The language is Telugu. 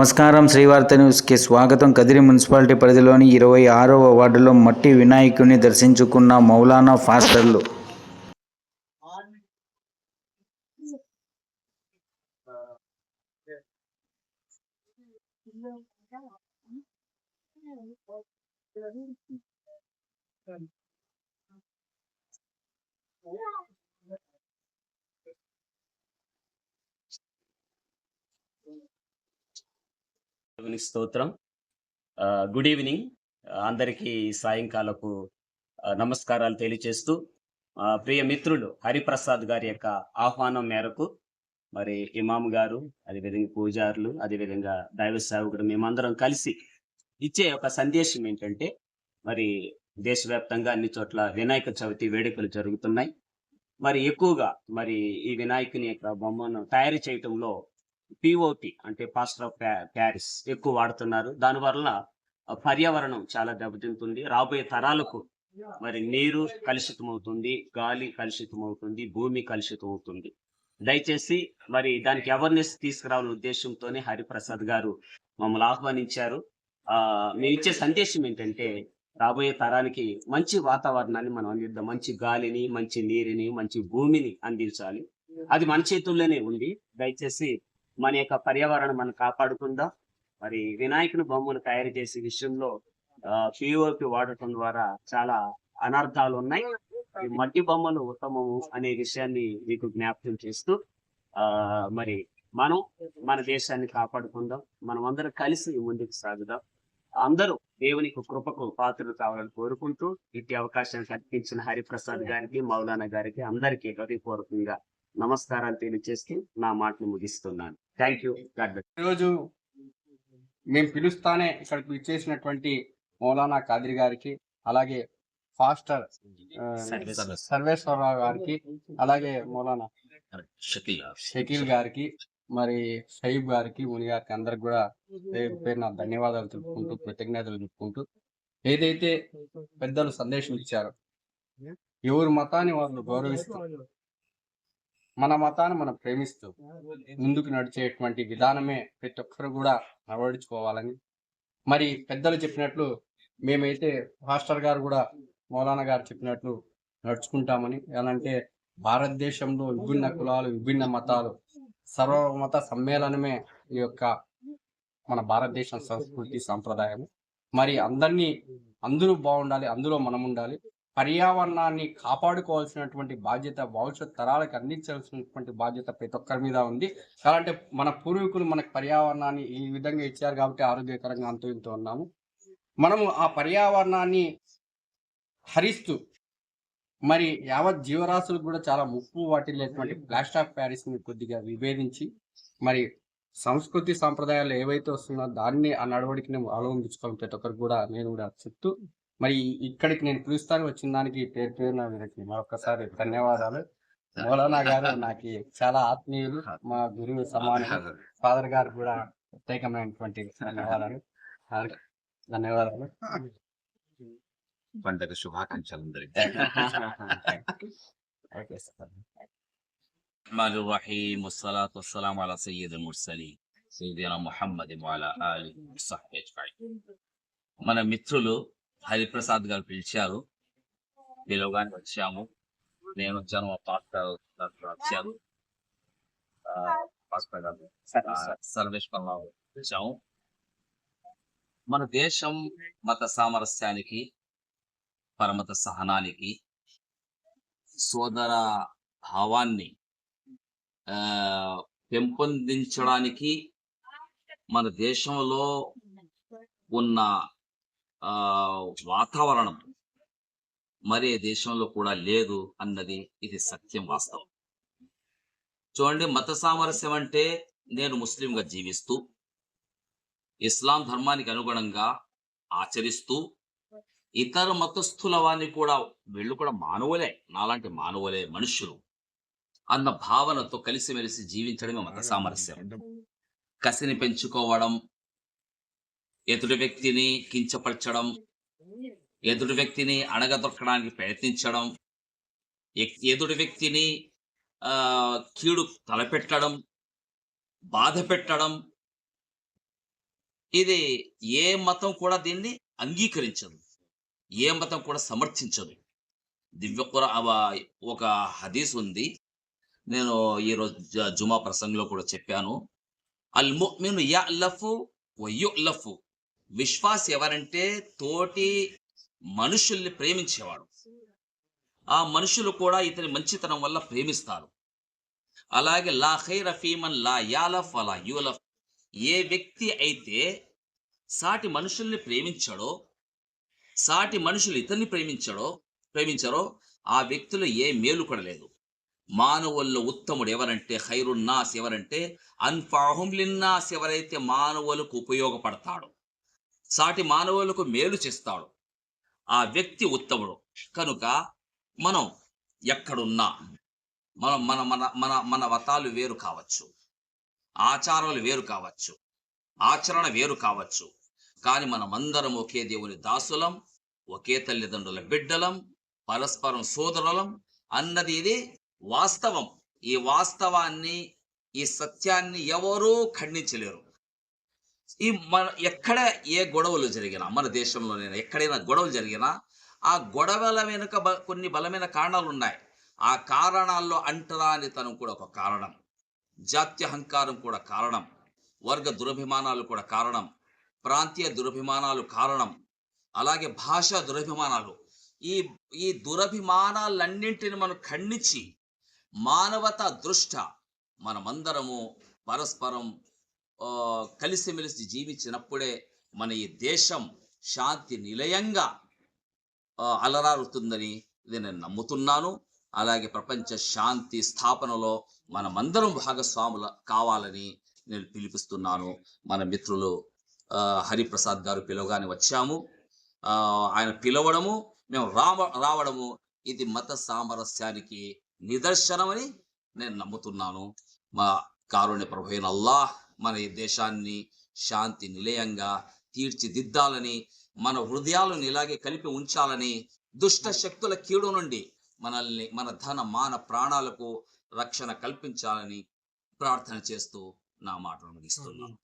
నమస్కారం శ్రీవార్త న్యూస్కి స్వాగతం. కదిరి మున్సిపాలిటీ పరిధిలోని ఇరవై ఆరవ వార్డులో మట్టి వినాయకుని దర్శించుకున్న మౌలానా ఫాస్టర్లు. దేవుని స్తోత్రం. గుడ్ ఈవినింగ్ అందరికీ సాయంకాలపు నమస్కారాలు తెలియచేస్తూ ప్రియ మిత్రులు హరిప్రసాద్ గారి యొక్క ఆహ్వానం మేరకు మరి ఇమాం గారు అదేవిధంగా పూజారులు అదేవిధంగా దైవ సేవకుడు మేమందరం కలిసి ఇచ్చే ఒక సందేశం ఏంటంటే మరి దేశవ్యాప్తంగా అన్ని చోట్ల వినాయక చవితి వేడుకలు జరుగుతున్నాయి. మరి ఎక్కువగా మరి ఈ వినాయకుని యొక్క బొమ్మను తయారు చేయటంలో పిఓపి అంటే పాస్టర్ ఆఫ్ ప్యారిస్ ఎక్కువ వాడుతున్నారు. దానివల్ల పర్యావరణం చాలా దెబ్బతింటుంది. రాబోయే తరాలకు మరి నీరు కలుషితం అవుతుంది గాలి కలుషితం అవుతుంది భూమి కలుషితం అవుతుంది దయచేసి మరి దానికి అవేర్నెస్ తీసుకురావాలనే ఉద్దేశంతోనే హరిప్రసాద్ గారు మమ్మల్ని ఆహ్వానించారు. ఆ మేము ఇచ్చే సందేశం ఏంటంటే రాబోయే తరానికి మంచి వాతావరణాన్ని మనం అందిద్దాం. మంచి గాలిని మంచి నీరుని మంచి భూమిని అందించాలి. అది మన చేతుల్లోనే ఉంది. దయచేసి మన యొక్క పర్యావరణం మనం కాపాడుకుందాం. మరి వినాయకుని బొమ్మలు తయారు చేసే విషయంలో పిఓపి వాడటం ద్వారా చాలా అనర్థాలు ఉన్నాయి. ఈ మట్టి బొమ్మలు ఉత్తమము అనే విషయాన్ని మీకు జ్ఞాపకం చేస్తూ ఆ మరి మనం మన దేశాన్ని కాపాడుకుందాం. మనం అందరం కలిసి ముందుకు సాగుదాం. అందరూ దేవునికి కృపకు పాత్రలు కావాలని కోరుకుంటూ ఇట్టి అవకాశం కల్పించిన హరిప్రసాద్ గారికి మౌలానా గారికి అందరికీ హృదయపూర్వకంగా నమస్కారాలు తెలియజేస్తూ నా మాటను ముగిస్తున్నాను. Thank you. ఈరోజు మేము పిలుస్తానే ఇక్కడికి ఇచ్చేసినటువంటి మౌలానా కాదిరి గారికి అలాగే ఫాస్టర్ సర్వేశ్వరరావు గారికి అలాగే మౌలానా షకీల్ గారికి మరి షహీబ్ గారికి ముని గారికి అందరికి కూడా పేరు పేరున ధన్యవాదాలు తెలుపుకుంటూ కృతజ్ఞతలు తెలుపుకుంటూ ఏదైతే పెద్దలు సందేశం ఇచ్చారో ఎవరి మతాన్ని వాళ్ళు గౌరవిస్తూ మన మతాన్ని మనం ప్రేమిస్తూ ముందుకు నడిచేటువంటి విధానమే ప్రతి ఒక్కరు కూడా అలవడించుకోవాలని మరి పెద్దలు చెప్పినట్లు మేమైతే మాస్టర్ గారు కూడా మౌలానా గారు చెప్పినట్లు నడుచుకుంటామని. ఎలా అంటే భారతదేశంలో విభిన్న కులాలు విభిన్న మతాలు సర్వమత సమ్మేళనమే ఈ యొక్క మన భారతదేశం సంస్కృతి సంప్రదాయం మరి అందరినీ అందరూ బాగుండాలి అందులో మనం ఉండాలి. పర్యావరణాన్ని కాపాడుకోవాల్సినటువంటి బాధ్యత భవిష్యత్ తరాలకు అందించాల్సినటువంటి బాధ్యత ప్రతి ఒక్కరి మీద ఉంది. కాబట్టి మన పూర్వీకులు మనకు పర్యావరణాన్ని ఈ విధంగా ఇచ్చారు కాబట్టి ఆరోగ్యకరంగా అంతూ ఇంతో ఉన్నాము. మనము ఆ పర్యావరణాన్ని హరిస్తూ మరి యావత్ జీవరాశులకు కూడా చాలా ముప్పు వాటిల్లేటువంటి ప్లాస్టర్ ఆఫ్ ప్యారిస్ని కొద్దిగా విభేదించి మరి సంస్కృతి సాంప్రదాయాలు ఏవైతే వస్తున్నా దాన్ని ఆ నడవడికి నేను అవలంబించుకోవాలి ప్రతి ఒక్కరు కూడా నేను కూడా చెప్తూ మరి ఇక్కడికి నేను పిలుస్తాను వచ్చిన దానికి పేరు పేరు నా వీరికి మరొకసారి ధన్యవాదాలు మౌలానా గారు నాకు చాలా ఆత్మీయులు మా గురువు సమానం ఫాదర్ గారు కూడా ప్రత్యేకమైనటువంటి ధన్యవాదాలు ధన్యవాదాలు పండగ శుభాకాంక్షలు అందరికి ఓకే సార్ الرحمن الرحيم والصلاة والسلام على سيد المرسلين سيدنا محمد وعلى آله وصحبه أجمعين మన మిత్రులు హరిప్రసాద్ గారు పిలిచారు. పిలవగానే వచ్చాము. నేను వచ్చాను మా పాస్టర్ గారు వచ్చారు. పాస్టర్ గారు సర్వేశ్వరరావు వచ్చాము. మన దేశం మత సామరస్యానికి పరమత సహనానికి సోదర భావాన్ని ఆ, పెంపొందించడానికి మన దేశంలో ఉన్న వాతావరణం మరే దేశంలో కూడా లేదు అన్నది ఇది సత్యం వాస్తవం. చూడండి మత సామరస్యం అంటే నేను ముస్లింగా జీవిస్తూ ఇస్లాం ధర్మానికి అనుగుణంగా ఆచరిస్తూ ఇతర మతస్థుల వారిని కూడా వీళ్ళు కూడా మానవులే నాలాంటి మానవులే మనుషులు అన్న భావనతో కలిసిమెలిసి జీవించడమే మత సామరస్యం. కసిని పెంచుకోవడం ఎదుటి వ్యక్తిని కించపరచడం ఎదుటి వ్యక్తిని అణగదొక్కడానికి ప్రయత్నించడం ఎక్- ఎదుటి వ్యక్తిని కీడు తలపెట్టడం బాధ పెట్టడం ఇది ఏ మతం కూడా దీన్ని అంగీకరించదు. ఏ మతం కూడా సమర్థించదు. దివ్యకుర ఒక హదీస్ ఉంది. నేను ఈరోజు జుమా ప్రసంగంలో కూడా చెప్పాను. అల్ ముమిను యలఫు వయులఫు. విశ్వాస్ ఎవరంటే తోటి మనుషుల్ని ప్రేమించేవాడు. ఆ మనుషులు కూడా ఇతని మంచితనం వల్ల ప్రేమిస్తారు. అలాగే లా హై ఫీమన్ లా యాలఫ్ అలా యూలఫ్. ఏ వ్యక్తి అయితే సాటి మనుషుల్ని ప్రేమించాడో సాటి మనుషులు ఇతన్ని ప్రేమించాడో ప్రేమించారో ఆ వ్యక్తులు ఏ మేలు కూడా లేదు. మానవుల్లో ఉత్తముడు ఎవరంటే ఖైరున్నాస్ ఎవరంటే అన్ఫాహుంలిన్నాస్ ఎవరైతే మానవులకు ఉపయోగపడతాడో. సాటి మానవులకు మేలు చేస్తాడు. ఆ వ్యక్తి ఉత్తముడు. కనుక మనం ఎక్కడున్నా మనం మన మన మన మన వతాలు వేరు కావచ్చు. ఆచారాలు వేరు కావచ్చు. ఆచరణ వేరు కావచ్చు. కానీ మనమందరం ఒకే దేవుని దాసులం ఒకే తల్లిదండ్రుల బిడ్డలం పరస్పరం సోదరులం అన్నది ఇది వాస్తవం. ఈ వాస్తవాన్ని ఈ సత్యాన్ని ఎవరూ ఖండించలేరు. ఈ మన ఎక్కడ ఏ గొడవలు జరిగినా మన దేశంలోనైనా ఎక్కడైనా గొడవలు జరిగినా ఆ గొడవల వెనుక బ- కొన్ని బలమైన కారణాలు ఉన్నాయి ఆ కారణాల్లో అంటరానితనం కూడా ఒక కారణం. జాత్యహంకారం కూడా కారణం. వర్గ దురభిమానాలు కూడా కారణం. ప్రాంతీయ దురభిమానాలు కారణం. అలాగే భాషా దురభిమానాలు. ఈ ఈ దురభిమానాలన్నింటిని మనం ఖండించి మానవత దృష్ట మనమందరము పరస్పరం కలిసిమెలిసి జీవించినప్పుడే మన ఈ దేశం శాంతి నిలయంగా అలరారుతుందని ఇది నేను నమ్ముతున్నాను. అలాగే ప్రపంచ శాంతి స్థాపనలో మనమందరం భాగస్వాముల కావాలని నేను పిలిపిస్తున్నాను. మన మిత్రులు హరిప్రసాద్ గారు పిలవగానే వచ్చాము. ఆయన పిలవడము మేము రావ రావడము ఇది మత సామరస్యానికి నిదర్శనమని నేను నమ్ముతున్నాను. మా కారుణ్య ప్రభు అయిన అల్లాహ్ మన ఈ దేశాన్ని శాంతి నిలయంగా తీర్చిదిద్దాలని మన హృదయాలను ఇలాగే కలిపి ఉంచాలని దుష్ట శక్తుల కీడు నుండి మనల్ని మన ధన మాన ప్రాణాలకు రక్షణ కల్పించాలని ప్రార్థన చేస్తూ నా మాటలు ముగిస్తున్నాను.